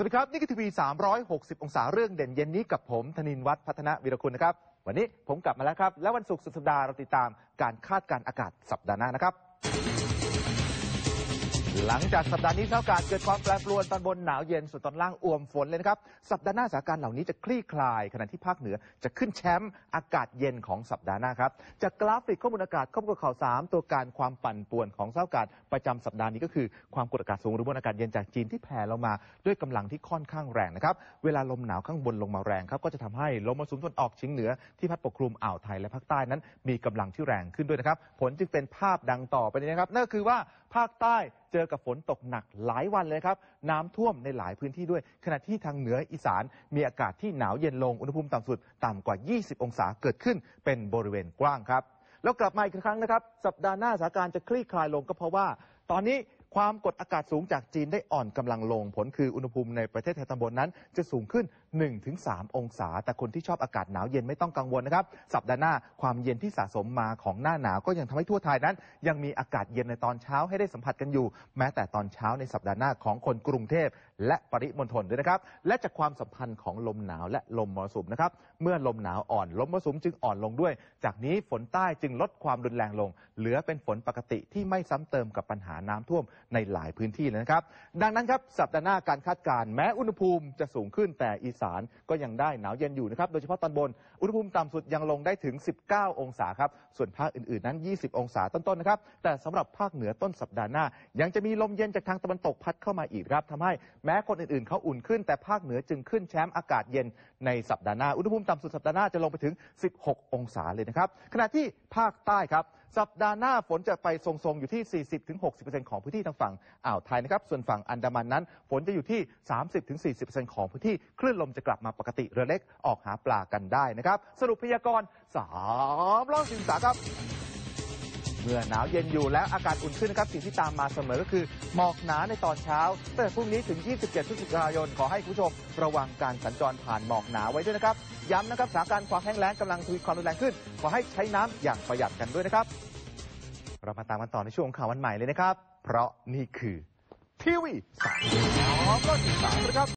วัสดีครับ นี่คือทีวี 360 องศาเรื่องเด่นเย็นนี้กับผมธนินวัฒน์พัฒนวิรคุณนะครับ วันนี้ผมกลับมาแล้วครับ และวันศุกร์สุดสัปดาห์เราติดตามการคาดการณ์อากาศสัปดาห์หน้านะครับ หลังจากสัปดาห์นี้สภาพอากาศเกิดความแปรปรวนตอนบนหนาวเย็นส่วนตอนล่างอ่วมฝนเลยนะครับ สัปดาห์หน้าสถานการณ์เหล่านี้จะคลี่คลาย ขณะที่ภาคเหนือจะขึ้นแชมป์อากาศเย็นของสัปดาห์หน้าครับจากกราฟิกข้อมูลอากาศข้อมูลข่าวสามตัวการความปั่นป่วนของสภาพอากาศประจำสัปดาห์นี้ก็คือความกดอากาศสูงหรือมวลอากาศเย็นจากจีนที่แผ่ลงมาด้วยกำลังที่ค่อนข้างแรงนะครับเวลาลมหนาวข้างบนลงมาแรงครับก็จะทำให้ลมมรสุมตะวันออกเฉียงเหนือที่พัดปกคลุมอ่าวไทยและภาคใต้นั้น มีกำลังที่แรงขึ้นด้วยนะครับผลจึงเป็นภาพดังต่อไปนี้นะครับนั่นก็คือว่าภาคใต้เจออกับฝนตกหนักหลายวันเลยครับ น้ำท่วมในหลายพื้นที่ด้วย ขณะที่ทางเหนืออีสานมีอากาศที่หนาวเย็นลงอุณหภูมิต่ำสุดต่ำกว่า 20 องศาเกิดขึ้นเป็นบริเวณกว้างครับ แล้วกลับมาอีกครั้งนะครับ สัปดาห์หน้าสถานการณ์จะคลี่คลายลงก็เพราะว่า ตอนนี้ ความกดอากาศสูงจากจีนได้อ่อนกำลังลงผลคืออุณหภูมิในประเทศไทยตอนบนนั้น จะสูงขึ้น 1-3 องศา แต่คนที่ชอบอากาศหนาวเย็นไม่ต้องกังวลนะครับ สัปดาห์หน้าความเย็นที่สะสมมาของหน้าหนาวก็ยังทำให้ทั่วไทยนั้น ยังมีอากาศเย็นในตอนเช้าให้ได้สัมผัสกันอยู่ แม้แต่ตอนเช้าในสัปดาห์หน้าของคนกรุงเทพและปริมณฑลด้วยนะครับ และจากความสัมพันธ์ของลมหนาวและลมมรสุมนะครับ เมื่อลมหนาวอ่อนลมมรสุมจึงอ่อนลงด้วย จากนี้ฝนใต้จึงลดความรุนแรงลง เหลือเป็นฝนปกติที่ไม่ซ้ำเติมกับปัญหาน้ำท่วมในหลายพื้นที่เลยนะครับ ดังนั้นครับสัปดาห์หน้าการคาดการณ์แม้อุณหภูมิจะสูงขึ้นแต่อีสานก็ยังได้หนาวเย็นอยู่นะครับ โดยเฉพาะตอนบน อุณหภูมิต่ำสุดยังลงได้ถึง 19 องศาครับ ส่วนภาคอื่นๆนั้น 20 องศาต้นๆนะครับ แต่สำหรับภาคเหนือต้นสัปดาห์หน้า ยังจะมีลมเย็นจากทางตะวันตกพัดเข้ามาอีกครับทำให้แม้คนอื่นๆเขาอุ่นขึ้น แต่ภาคเหนือจึงขึ้นแชมป์อากาศเย็นในสัปดาห์หน้า อุณหภูมิต่ำสุดสัปดาห์หน้าจะลงไปถึง 16 องศาเลยนะครับ ขณะที่ภาคใต้ครับ สัปดาห์หน้าฝนจะไปทรงๆอยู่ที่ 40-60%ของพื้นที่างฝั่งอ่าวไทยนะครับ ส่วนฝั่งอันดามันนั้น ฝนจะอยู่ที่ 30-40%ของพื้นที่ คลื่นลมจะกลับมาปกติเรือเล็กออกหาปลากันได้นะครับ สรุปพยากรณ์3ร้อยสิบสาครับเมื่อหนาวเย็นอยู่แล้วอากาศอุ่นขึ้นนะครับสิ่งที่ตามมาเสมอก็คือหมอกหนาในตอนเช้าตั้งแต่พรุ่งนี้ถึง 27 พฤศจิกายน ขอให้คุณผู้ชม ระวังการสัญจรผ่านหมอกหนาไว้ด้วยนะครับ ย้ำนะครับสถานการณ์ความแห้งแล้งกำลังทวีความรุนแรงขึ้น ขอให้ใช้น้ำอย่างประหยัดกันด้วยนะครับ เรามาตามกันต่อในช่วงข่าววันใหม่เลยนะครับ เพราะนี่คือทีวีสามร้อยสิบสามนะครับ